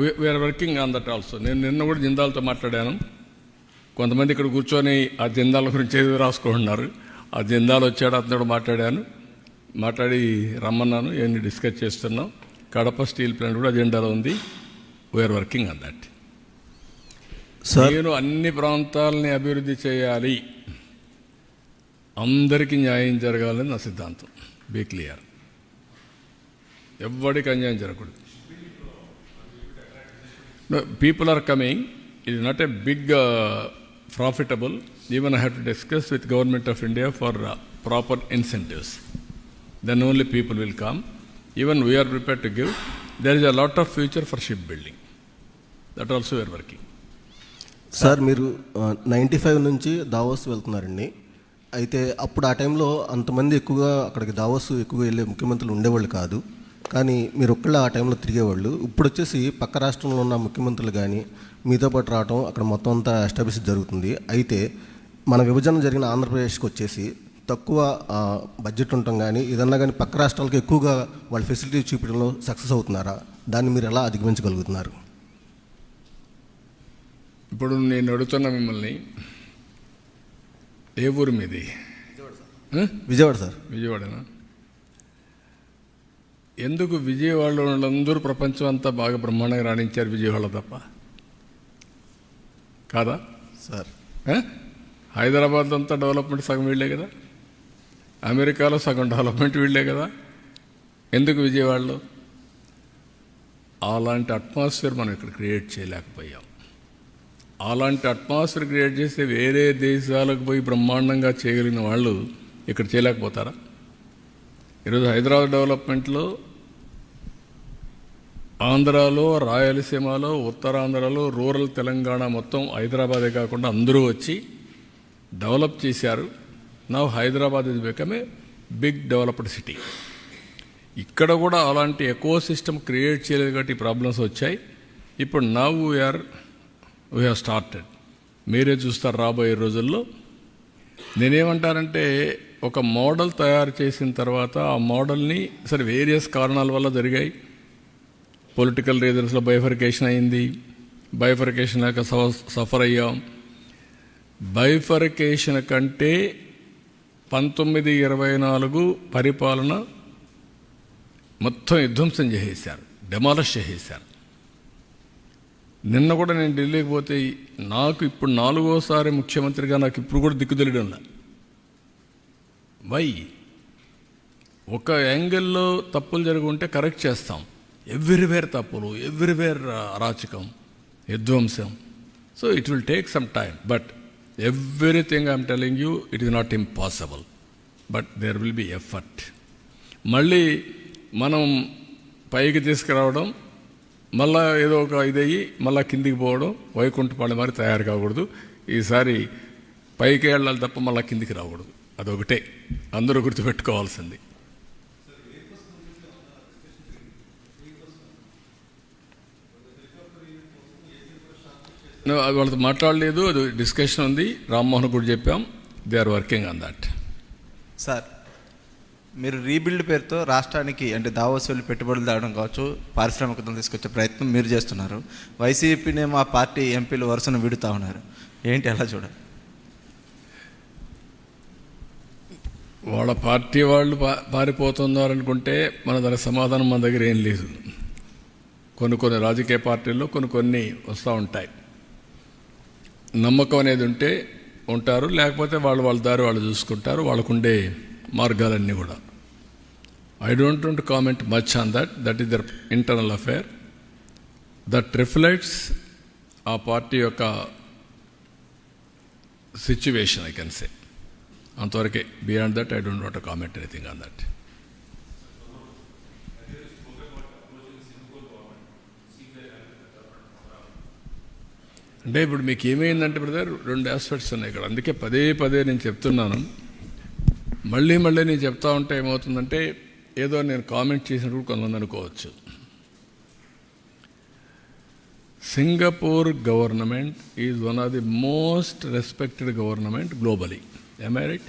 We're working on that also నేను నిన్న కూడా జిందాల్తో మాట్లాడాను. కొంతమంది ఇక్కడ కూర్చొని ఆ జిందాల గురించి ఏదో రాసుకుంటున్నారు. ఆ జిందాల్ వచ్చాడు అతను మాట్లాడాను. మాట్లాడి రమ్మన్నాను ఇవన్నీ డిస్కస్ చేస్తున్నాం. కడప స్టీల్ ప్లాంట్ కూడా అజెండాలో ఉంది. వీఆర్ వర్కింగ్ ఆన్ దట్ నేను అన్ని ప్రాంతాలని అభివృద్ధి చేయాలి. అందరికీ న్యాయం జరగాలని నా సిద్ధాంతం. బీ క్లియర్ ఎవ్వడికి అన్యాయం జరగకూడదు. పీపుల్ ఆర్ కమింగ్ ఇది not a big profitable even I have to discuss with government of India for proper incentives then only people will come even we're prepare to give there is a lot of future for ship building that also we're working sir మీరు uh, ninety five నుంచి Davos వెళ్తున్నారండి. అయితే అప్పుడు ఆ టైంలో అంతమంది ఎక్కువగా అక్కడికి దావోస్ ఎక్కువ వెళ్ళే ముఖ్యమంత్రులు ఉండేవాళ్ళు కాదు. కానీ మీరు ఒక్కళ్ళే ఆ టైంలో తిరిగేవాళ్ళు. ఇప్పుడు వచ్చేసి పక్క రాష్ట్రంలో ఉన్న ముఖ్యమంత్రులు కానీ మీతో పాటు రావడం అక్కడ మొత్తం అంతా ఎస్టాబ్లిష్ జరుగుతుంది. అయితే మన విభజన జరిగిన ఆంధ్రప్రదేశ్కి వచ్చేసి తక్కువ బడ్జెట్ ఉండటం కానీ ఏదన్నా కానీ పక్క రాష్ట్రాలకు ఎక్కువగా వాళ్ళ ఫెసిలిటీ చూపించడంలో సక్సెస్ అవుతున్నారా? దాన్ని మీరు ఎలా అధిగమించగలుగుతున్నారు? ఇప్పుడు నేను అడుగుతున్నా మిమ్మల్ని ఏ ఊరు మీది? విజయవాడ సార్. విజయవాడనా? ఎందుకు విజయవాడలో వాళ్ళందరూ ప్రపంచం అంతా బాగా బ్రహ్మాండంగా రాణించారు విజయవాడ తప్ప? కాదా? సార్? హైదరాబాద్ అంతా డెవలప్మెంట్ సగం వీళ్ళే కదా? అమెరికాలో సగం డెవలప్మెంట్ వీళ్ళే కదా? ఎందుకు విజయవాడలో? అలాంటి అట్మాస్ఫియర్ మనం ఇక్కడ క్రియేట్ చేయలేకపోయాం. అలాంటి అట్మాస్ఫియర్ క్రియేట్ చేస్తే వేరే దేశాలకు పోయి బ్రహ్మాండంగా చేయగలిగిన వాళ్ళు ఇక్కడ చేయలేకపోతారా? ఈరోజు హైదరాబాద్ డెవలప్మెంట్లో ఆంధ్రాలో రాయలసీమలో ఉత్తరాంధ్రలో రూరల్ తెలంగాణ మొత్తం హైదరాబాదే కాకుండా అందరూ వచ్చి డెవలప్ చేశారు. నా Hyderabad is become a big developed city. ఇక్కడ కూడా అలాంటి ఎకో సిస్టమ్ క్రియేట్ చేయలేదు కాబట్టి ప్రాబ్లమ్స్ వచ్చాయి. ఇప్పుడు now we're we have started. మీరే చూస్తారు రాబోయే రోజుల్లో. నేనేమంటానంటే ఒక మోడల్ తయారు చేసిన తర్వాత ఆ మోడల్ని సరే వేరియస్ కారణాల వల్ల జరిగాయి. పొలిటికల్ రీజన్స్లో బైఫర్కేషన్ అయింది. బైఫర్కేషన్ యొక్క సఫర్ అయ్యాం. బైఫర్కేషన్ కంటే పంతొమ్మిది ఇరవై నాలుగు పరిపాలన మొత్తం విధ్వంసం చేసేసారు డెమాలిష్ చేసేసారు నిన్న కూడా నేను ఢిల్లీకి పోతే నాకు ఇప్పుడు నాలుగోసారి ముఖ్యమంత్రిగా నాకు ఇప్పుడు కూడా దిక్కు తెలియడంలా వై? ఒక యాంగిల్లో తప్పులు జరుగుంటే ఉంటే కరెక్ట్ చేస్తాం. ఎవ్రీవేర్ తప్పులు ఎవ్రీవేర్ అరాచకం విధ్వంసం. So it will take some time but everything I'm telling you it is not impossible but there will be effort మళ్ళీ మనం పైకి తీసుకురావడం మళ్ళా ఏదో ఒక ఇదయ్యి మళ్ళా కిందికి పోవడం వైకుంఠపాళెం మరి తయారు కాకూడదు. ఈసారి పైకి వెళ్ళాలి తప్ప మళ్ళీ కిందికి రాకూడదు. అదొకటే. అందరూ గుర్తుపెట్టుకోవాల్సింది. వాళ్ళతో మాట్లాడలేదు. అది డిస్కషన్ ఉంది. రామ్మోహన్ కూడా చెప్పాం. They are working on that sir మీరు రీబిల్డ్ పేరుతో రాష్ట్రానికి అంటే దావోస్ వెళ్ళి పెట్టుబడులు తేవడం కావచ్చు పారిశ్రామికతను తీసుకొచ్చే ప్రయత్నం మీరు చేస్తున్నారు. వైసీపీనేమో ఆ పార్టీ ఎంపీలు వరుసను విడుతూ ఉన్నారు. ఏంటి ఎలా చూడాలి? వాళ్ళ పార్టీ వాళ్ళు పా పారిపోతున్నారనుకుంటే మన దానికి సమాధానం మన దగ్గర ఏం లేదు. కొన్ని కొన్ని రాజకీయ పార్టీల్లో కొన్ని కొన్ని వస్తూ ఉంటాయి. నమ్మకం అనేది ఉంటే ఉంటారు లేకపోతే వాళ్ళు వాళ్ళ దారి వాళ్ళు చూసుకుంటారు వాళ్ళకుండే మార్గాలన్నీ కూడా. I don't want comment much on that that is their internal affair that reflects ఆ పార్టీ యొక్క సిచ్యువేషన్ ఐ కెన్ సే అంతవరకే beyond that I don't want comment anything on that. అంటే ఇప్పుడు మీకు ఏమైందంటే బ్రదర్ రెండు ఆస్పెక్ట్స్ ఉన్నాయి ఇక్కడ. అందుకే పదే పదే నేను చెప్తున్నాను. మళ్ళీ మళ్ళీ నేను చెప్తా ఉంటే ఏమవుతుందంటే ఏదో నేను కామెంట్ చేసినప్పుడు కొంతమంది అనుకోవచ్చు. Singapore government is one of the most respected government globally I right